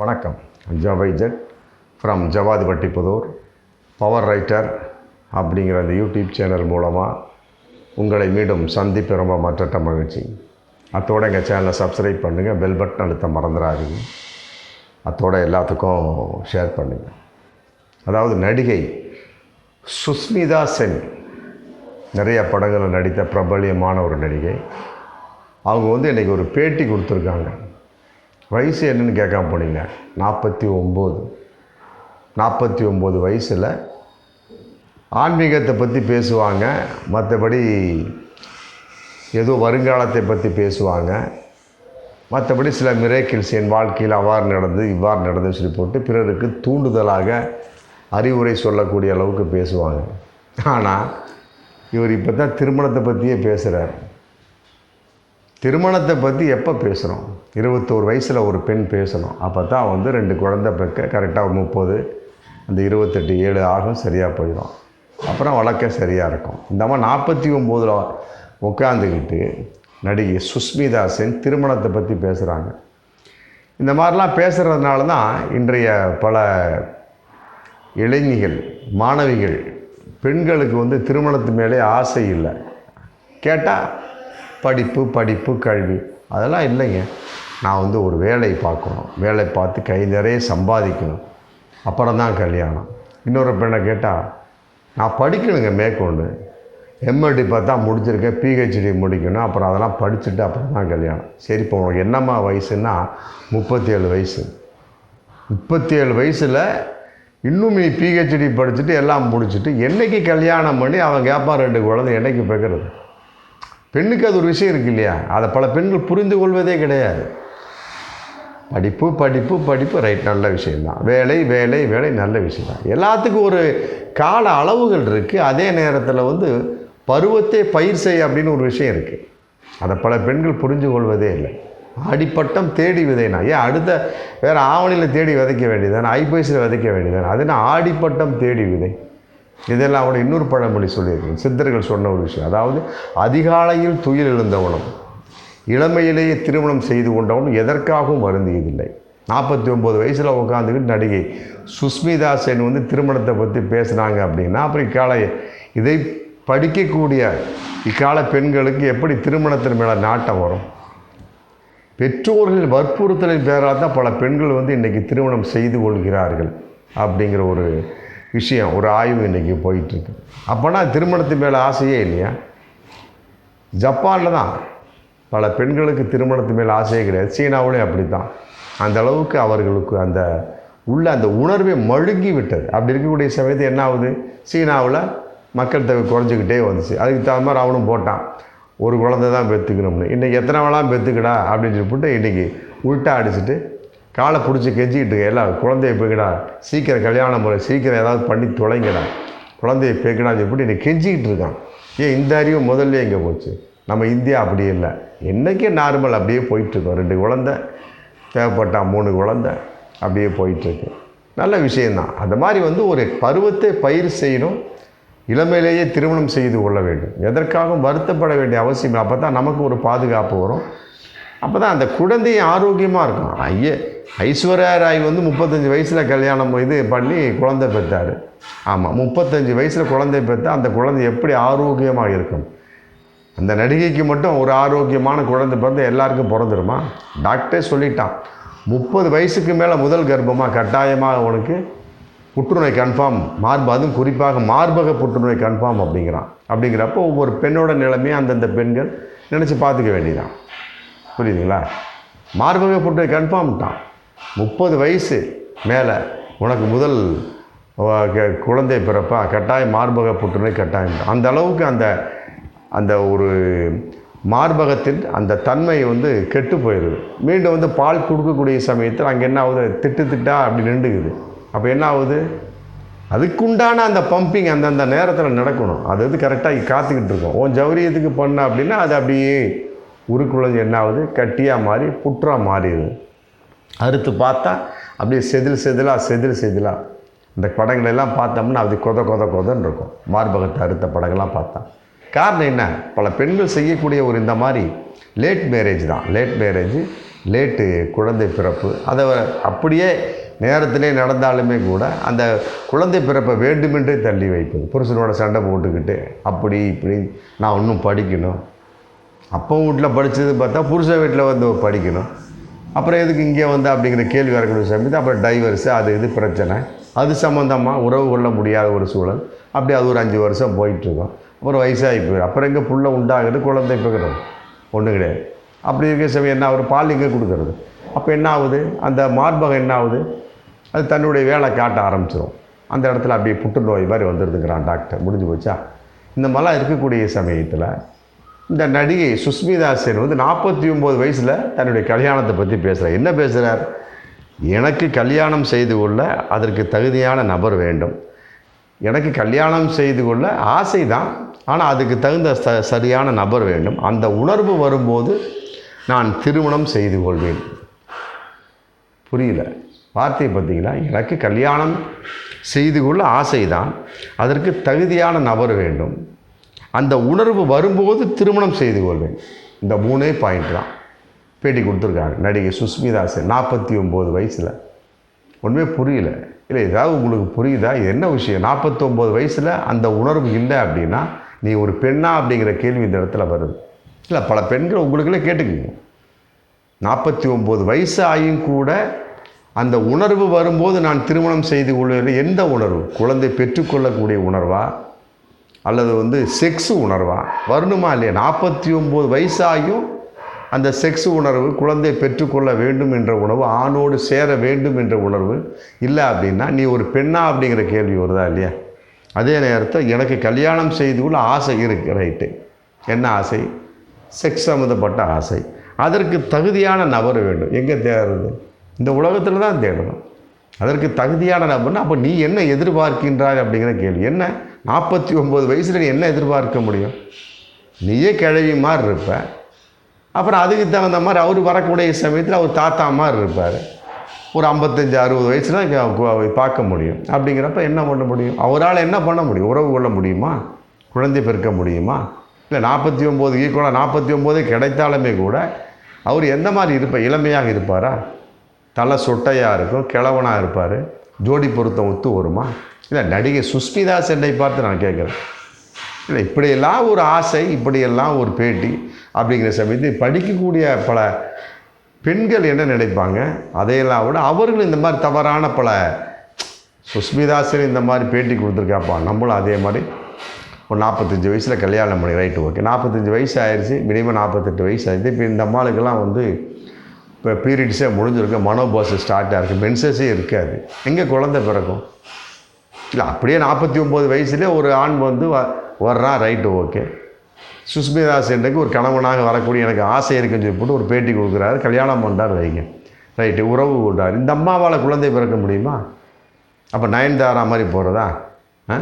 வணக்கம். ஜவைஜட் from Javadhu Vattiputhur power writer அப்படிங்கிற அந்த யூடியூப் சேனல் மூலமாக உங்களை மீண்டும் சந்திப்பு ரொம்ப மற்ற மகிழ்ச்சி. அத்தோட எங்கள் சேனலை சப்ஸ்கிரைப் பண்ணுங்கள் பெல் பட்டன் அழுத்த மறந்துடாதீங்க. அத்தோட எல்லாத்துக்கும் ஷேர் பண்ணுங்கள் அதாவது நடிகை சுஸ்மிதா சென். நிறைய படங்களில் நடித்த பிரபலியமான ஒரு நடிகை. அவங்க வந்து இன்றைக்கி ஒரு பேட்டி கொடுத்துருக்காங்க. வயசு என்னன்னு கேட்காம போனீங்க. நாற்பத்தி ஒம்பது. நாற்பத்தி ஒம்பது வயசில் ஆன்மீகத்தை பற்றி பேசுவாங்க. மற்றபடி ஏதோ வருங்காலத்தை பற்றி பேசுவாங்க. மற்றபடி சில மிரேக்கிள்ஸ் என் வாழ்க்கையில் அவ்வாறு நடந்து இவ்வாறு நடந்து சொல்லி போட்டு பிறருக்கு தூண்டுதலாக அறிவுரை சொல்லக்கூடிய அளவுக்கு பேசுவாங்க. ஆனால் இவர் இப்போ தான் திருமணத்தை பற்றியே பேசுகிறார் திருமணத்தை பற்றி எப்போ பேசுகிறோம் இருபத்தோரு வயசில் ஒரு பெண் பேசணும். அப்போ தான் வந்து ரெண்டு குழந்தை பெக்க கரெக்டாக முப்பது அந்த இருபத்தெட்டு ஏழு ஆகும் சரியாக போயிடும். அப்புறம் வழக்க சரியாக இருக்கும். இந்த மாதிரி நாற்பத்தி ஒம்போதில் உட்காந்துக்கிட்டு நடிகை சுஸ்மிதா சென் திருமணத்தை பற்றி பேசுகிறாங்க இந்த மாதிரிலாம் பேசுகிறதுனால தான் இன்றைய பல இளைஞர்கள் மாணவிகள் பெண்களுக்கு வந்து திருமணத்து மேலே ஆசை இல்லை. கேட்டால் படிப்பு படிப்பு கல்வி. அதெல்லாம் இல்லைங்க. நான் வந்து ஒரு வேலை பார்க்கணும். வேலை பார்த்து கை நிறைய சம்பாதிக்கணும். அப்புறம் தான் கல்யாணம். இன்னொரு பெண்ணை கேட்டால் நான் படிக்கணுங்க மேற்கொண்டு. எம்எல்டி பார்த்தா முடிச்சிருக்கேன். பிஹெச்டி முடிக்கணும். அப்புறம் அதெல்லாம் படிச்சுட்டு அப்புறம் தான் கல்யாணம். சரி இப்போ உனக்கு என்னம்மா வயசுன்னா முப்பத்தி ஏழு வயசு. முப்பத்தி ஏழு வயசில் இன்னும் நீ பிஹெச்டி படிச்சுட்டு எல்லாம் முடிச்சுட்டு என்னைக்கு கல்யாணம் பண்ணி அவன் கேட்பான் ரெண்டு குழந்தை என்றைக்கு பெக்கிறது பெண்ணுக்கு அது ஒரு விஷயம் இருக்கு இல்லையா? அதை பல பெண்கள் புரிந்து கொள்வதே கிடையாது. படிப்பு படிப்பு படிப்பு ரைட் நல்ல விஷயந்தான் வேலை வேலை வேலை நல்ல விஷயந்தான் எல்லாத்துக்கும் ஒரு கால அளவுகள் இருக்குது அதே நேரத்தில் வந்து பருவத்தை பயிர் செய் அப்படின்னு ஒரு விஷயம் இருக்குது அதை பல பெண்கள் புரிஞ்சு கொள்வதே இல்லை. ஆடிப்பட்டம் தேடி விதைனா. ஏன் அடுத்த வேறு ஆவணியில் தேடி விதைக்க வேண்டியதானே ஐப்பைசில் விதைக்க வேண்டியதானே அது ஆடிப்பட்டம் தேடி விதை. இதெல்லாம் அவட இன்னொரு பழமொழி சொல்லியிருக்கேன். சித்தர்கள் சொன்ன ஒரு விஷயம். அதாவது அதிகாலையில் துயில் எழுந்தவனும் இளமையிலேயே திருமணம் செய்து கொண்டவனும் எதற்காகவும் வருந்தியதில்லை. நாற்பத்தி ஒம்பது வயசில் உட்காந்துக்கிட்டு நடிகை சுஸ்மிதா சென் வந்து திருமணத்தை பற்றி பேசுனாங்க அப்படின்னா அப்புறம் இக்கால இதை படிக்கக்கூடிய இக்கால பெண்களுக்கு எப்படி திருமணத்தின் மேலே நாட்டம் வரும்? பெற்றோர்கள் வற்புறுத்தலின் பேரால் தான் பல பெண்கள் வந்து இன்றைக்கி திருமணம் செய்து கொள்கிறார்கள் அப்படிங்கிற ஒரு விஷயம் ஒரு ஆய்வு இன்றைக்கி போயிட்டுருக்கு. அப்போனா திருமணத்து மேலே ஆசையே இல்லையா? ஜப்பானில் தான் பல பெண்களுக்கு திருமணத்து மேலே ஆசையே கிடையாது. சீனாவிலையும் அப்படி தான் அந்த அளவுக்கு அவர்களுக்கு அந்த உள்ள அந்த உணர்வை மழுங்கி விட்டது. அப்படி இருக்கக்கூடிய சமயத்து என்ன ஆகுது? சீனாவில் மக்கள் தொகை குறைஞ்சிக்கிட்டே வந்துச்சு. அதுக்கு தகுந்த மாதிரி அவனும் போட்டான். ஒரு குழந்தை தான் பெற்றுக்கணும்னு இன்றைக்கி எத்தனை வேளாம் பெற்றுக்கடா அப்படின்னு சொல்லிட்டு இன்றைக்கி உள்ட்டா அடிச்சுட்டு காலை பிடிச்சி கெஞ்சிக்கிட்டு இருக்க எல்லாம் குழந்தைய பேக்கடா சீக்கிரம் கல்யாணம் முறை சீக்கிரம் ஏதாவது பண்ணி தொலைங்கடா. குழந்தைய பேக்கடான்னு சொல்லிட்டு நீ கெஞ்சிக்கிட்டு இருக்கான். ஏன் இந்த அறிவு முதல்ல எங்கே போச்சு? நம்ம இந்தியா அப்படி இல்லை. என்றைக்கே நார்மல் அப்படியே போயிட்டுருக்கோம். ரெண்டு குழந்தை தேவைப்பட்டா மூணு குழந்தை அப்படியே போயிட்டுருக்கு. நல்ல விஷயந்தான் அந்த மாதிரி வந்து ஒரு பருவத்தை பயிர் செய்யணும். இளமையிலேயே திருமணம் செய்து கொள்ள வேண்டும். எதற்காகவும் வருத்தப்பட வேண்டிய அவசியம் அப்போ தான் நமக்கு ஒரு பாதுகாப்பு வரும். அப்போ தான் அந்த குழந்தையும் ஆரோக்கியமாக இருக்கும். ஐயே ஐஸ்வர்யா ராய் வந்து முப்பத்தஞ்சு வயசில் கல்யாணம் இது பண்ணி குழந்தை பெற்றார். ஆமாம் முப்பத்தஞ்சு வயசில் குழந்தை பெற்றால் அந்த குழந்தை எப்படி ஆரோக்கியமாக இருக்கும்? அந்த நடிகைக்கு மட்டும் ஒரு ஆரோக்கியமான குழந்தை பிறந்து எல்லாருக்கும் பிறந்துருமா? டாக்டரே சொல்லிட்டான் முப்பது வயசுக்கு மேலே முதல் கர்ப்பமாக கட்டாயமாக உனக்கு புற்றுநோய் கன்ஃபார்ம் மார்பு அதுவும் குறிப்பாக மார்பக புற்றுநோய் கன்ஃபார்ம் அப்படிங்கிறான். அப்படிங்கிறப்போ ஒவ்வொரு பெண்ணோட நிலைமையை அந்தந்த பெண்கள் நினச்சி பார்த்துக்க வேண்டியதான் புரியுதுங்களா? மார்பக புற்றுநோய் கன்ஃபார்ம்ட்டான். முப்பது வயசு மேலே உனக்கு முதல் க- குழந்தை பிறப்பா? கட்டாயம் மார்பக புற்றுநோய் கட்டாயம். அந்த அளவுக்கு அந்த அந்த ஒரு மார்பகத்தின் அந்த தன்மை வந்து கெட்டு போயிடுது மீண்டும் வந்து பால் கொடுக்கக்கூடிய சமயத்தில் அங்கே என்ன ஆகுது? திட்டு திட்டா அப்படி நின்றுக்குது. அப்போ என்ன ஆகுது? அதுக்குண்டான அந்த பம்பிங் அந்தந்த நேரத்தில் நடக்கணும். அது வந்து கரெக்டாக காத்துக்கிட்டு இருக்கும். உன் ஜௌரியத்துக்கு பண்ண அப்படின்னா அது அப்படியே உருக்குழஞ்சு என்ன ஆகுது? கட்டியாக மாறி புற்றாக மாறிடுது. அறுத்து பார்த்தா அப்படியே செதில் செதிலாக செதில் செதிலாக இந்த படங்களெல்லாம் பார்த்தோம்னா அது கொத கொத கொதன்னு இருக்கும். மார்பகத்தை அறுத்த படங்கள்லாம் பார்த்தா. காரணம் என்ன? பல பெண்கள் செய்யக்கூடிய ஒரு இந்த மாதிரி லேட் மேரேஜ் தான். லேட் மேரேஜ் லேட்டு குழந்தை பிறப்பு. அதை அப்படியே நேரத்திலே நடந்தாலுமே கூட அந்த குழந்தை பிறப்பை வேண்டுமென்றே தள்ளி வைப்பது. புருஷனோட சண்டை போட்டுக்கிட்டு அப்படி இப்படி நான் இன்னும் படிக்கணும். அப்போ வீட்டில் படித்தது பார்த்தா புருஷன் வீட்டில் வந்து படிக்கணும். அப்புறம் எதுக்கு இங்கே வந்து அப்படிங்கிற கேள்வி வரக்கூடிய சமயத்து அப்புறம் டைவர்ஸு அது இது பிரச்சனை. அது சம்மந்தமாக உறவு கொள்ள முடியாத ஒரு சூழல். அப்படி அது ஒரு அஞ்சு வருஷம் போயிட்டுருக்கோம். அப்புறம் வயசாகி போயிடும். அப்புறம் எங்கே புள்ள உண்டாகுது குழந்தை பிறகுறது ஒன்றும் கிடையாது. அப்படி இருக்கிற சமயம் என்ன ஆகுது? பால் இங்கே கொடுக்கறது. அப்போ என்ன ஆகுது? அந்த மார்பகம் என்ன ஆகுது? அது தன்னுடைய வேலை காட்ட ஆரம்பிச்சிடும் அந்த இடத்துல அப்படியே புற்றுநோய் மாதிரி வந்துடுதுங்கிறான் டாக்டர். முடிஞ்சு போச்சா? இந்த மாதிரிலாம் இருக்கக்கூடிய சமயத்தில் இந்த நடிகை சுஸ்மிதா சென் வந்து நாற்பத்தி ஒம்பது வயசில் தன்னுடைய கல்யாணத்தை பற்றி பேசுகிறார் என்ன பேசுகிறார் எனக்கு கல்யாணம் செய்து கொள்ள அதற்கு தகுதியான நபர் வேண்டும். எனக்கு கல்யாணம் செய்து கொள்ள ஆசை தான் ஆனால் அதுக்கு தகுந்த ச சரியான நபர் வேண்டும். அந்த உணர்வு வரும்போது நான் திருமணம் செய்து கொள்வேன். புரியல? வார்த்தையை பார்த்தீங்களா? எனக்கு கல்யாணம் செய்து கொள்ள ஆசை தான் அதற்கு தகுதியான நபர் வேண்டும். அந்த உணர்வு வரும்போது திருமணம் செய்து கொள்வேன். இந்த மூணே பாயிண்ட் தான். பேட்டி கொடுத்துருக்காங்க. நடிகை சுஸ்மிதா சென் நாற்பத்தி ஒம்பது வயசில். ஒன்றுமே புரியல. இல்லை ஏதாவது உங்களுக்கு புரியுதா? என்ன விஷயம்? நாற்பத்தொம்போது வயசில் அந்த உணர்வு இல்லை அப்படின்னா நீ ஒரு பெண்ணா அப்படிங்கிற கேள்வி இந்த இடத்துல வருது. இல்லை பல பெண்கள் உங்களுக்குள்ளே கேட்டுக்குங்க. நாற்பத்தி ஒம்பது வயசு ஆகியும் கூட அந்த உணர்வு வரும்போது நான் திருமணம் செய்து கொள்வேன். எந்த உணர்வு? குழந்தை பெற்றுக்கொள்ளக்கூடிய உணர்வா? அல்லது வந்து செக்ஸ் உணர்வா? வரணுமா இல்லையா? நாற்பத்தி ஒம்பது வயசாகியும் அந்த செக்ஸ் உணர்வு குழந்தை பெற்றுக்கொள்ள வேண்டும் என்ற உணர்வு ஆணோடு சேர வேண்டும் என்ற உணர்வு இல்லை அப்படின்னா நீ ஒரு பெண்ணா அப்படிங்கிற கேள்வி வருதா இல்லையா? அதே நேரத்தில் எனக்கு கல்யாணம் செய்து கொள்ள ஆசை இருக்கு ரைட்டு. என்ன ஆசை? செக்ஸ் சம்மந்தப்பட்ட ஆசை. அதற்கு தகுதியான நபர் வேண்டும். எங்கே தேடுறது? இந்த உலகத்தில் தான் தேடணும். அதற்கு தகுதியான நபர்னா அப்போ நீ என்ன எதிர்பார்க்கின்றாய் அப்படிங்கிற கேள்வி. என்ன? நாற்பத்தி ஒம்பது வயசில் நீ என்ன எதிர்பார்க்க முடியும்? நீயே கிழவி மாதிரி இருப்ப. அப்புறம் அதுக்கு தகுந்த மாதிரி அவர் வரக்கூடிய சமயத்தில் அவர் தாத்தா மாதிரி இருப்பார். ஒரு ஐம்பத்தஞ்சு அறுபது வயசில் பார்க்க முடியும். அப்படிங்கிறப்ப என்ன பண்ண முடியும்? அவரால் என்ன பண்ண முடியும்? உறவு கொள்ள முடியுமா? குழந்தை பெருக்க முடியுமா? இல்லை நாற்பத்தி ஒம்பது ஈக்குவலாக நாற்பத்தி ஒம்போதே கிடைத்தாலுமே கூட அவர் எந்த மாதிரி இருப்பார் இளமையாக இருப்பாரா? தலை சொட்டையாக இருக்கும் கிழவனாக இருப்பார். ஜோடி பொருத்தம் ஒத்து வருமா? இல்லை நடிகை சுஸ்மிதா சென்னை பார்த்து நான் கேட்குறேன். இல்லை இப்படியெல்லாம் ஒரு ஆசை இப்படியெல்லாம் ஒரு பேட்டி அப்படிங்கிற சமயத்தில் படிக்கக்கூடிய பல பெண்கள் என்ன நினைப்பாங்க? அதையெல்லாம் விட அவர்களும் இந்த மாதிரி தவறான பல சுஸ்மிதாசன் இந்த மாதிரி பேட்டி கொடுத்துருக்காப்பா? நம்மளும் அதே மாதிரி ஒரு நாற்பத்தஞ்சு வயசில் கல்யாணம் பண்ணி ரைட்டு ஓகே நாற்பத்தஞ்சு வயசு ஆயிடுச்சு மினிமம் நாற்பத்தெட்டு வயசு ஆயிடுச்சு. இப்போ இந்த அம்மாளுக்கெல்லாம் வந்து இப்போ பீரியட்ஸே முடிஞ்சிருக்கு மனோபாசு ஸ்டார்ட் ஆகிருக்கு மென்சஸே இருக்காது. எங்கே குழந்தை பிறக்கும்? இல்லை அப்படியே நாற்பத்தி ஒம்பது வயசுலேயே ஒரு ஆண் வந்து வ வர்றான் ரைட்டு ஓகே சுஸ்மிதா சென்னுக்கு ஒரு கணவனாக வரக்கூடிய எனக்கு ஆசை இருக்குன்னு சொல்லி போட்டு ஒரு பேட்டி கொடுக்குறாரு. கல்யாணம் பண்ணுறாரு வைங்க. ரைட்டு உறவு கொண்டார் இந்த அம்மாவால் குழந்தை பிறக்க முடியுமா? அப்போ நயன்தாரா மாதிரி போகிறதா ஆ?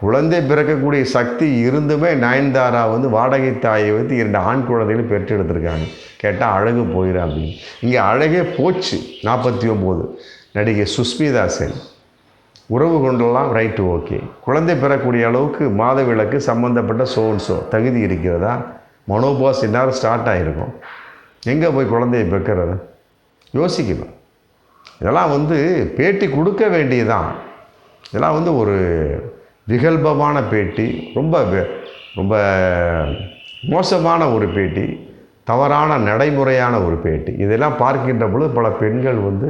குழந்தை பிறக்கக்கூடிய சக்தி இருந்துமே நயன்தாரா வந்து வாடகை தாயை வந்து இரண்டு ஆண் குழந்தைகளும் பெற்று எடுத்திருக்காங்க. கேட்டால் அழகு போயிடும் அப்படின்னு. இங்கே அழகே போச்சு நாற்பத்தி ஒம்பது நடிகை சுஸ்மிதா சென். உறவு கொண்டெல்லாம் ரைட்டு ஓகே குழந்தை பெறக்கூடிய அளவுக்கு மாதவிலக்கு சம்மந்தப்பட்ட சோன்சோ தகுதி இருக்கிறதா? மனோபாஸ் இந்நேரம் ஸ்டார்ட் ஆகிருக்கும் எங்கே போய் குழந்தையை பெக்கிறது? யோசிக்கணும். இதெல்லாம் வந்து பேட்டி கொடுக்க வேண்டியதான் இதெல்லாம் வந்து ஒரு விகல்பமான பேட்டி ரொம்ப ரொம்ப மோசமான ஒரு பேட்டி தவறான நடைமுறையான ஒரு பேட்டி. இதெல்லாம் பார்க்கின்ற பொழுது பல பெண்கள் வந்து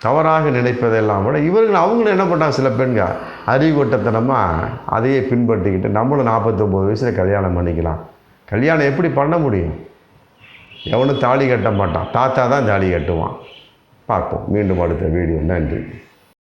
தவறாக நினைப்பதெல்லாம் விட இவர்கள் அவங்களும் என்ன பண்ணாங்க சில பெண்கள்? அறிவுகட்டத்தனமாக அதையே பின்பற்றிக்கிட்டு நம்மளும் நாற்பத்தொம்போது வயசில் கல்யாணம் பண்ணிக்கலாம். கல்யாணம் எப்படி பண்ண முடியும்? எவனும் தாலி கட்ட மாட்டான். தாத்தா தான் தாலி கட்டுவான். பார்ப்போம். மீண்டும் அடுத்த வீடியோ. நன்றி.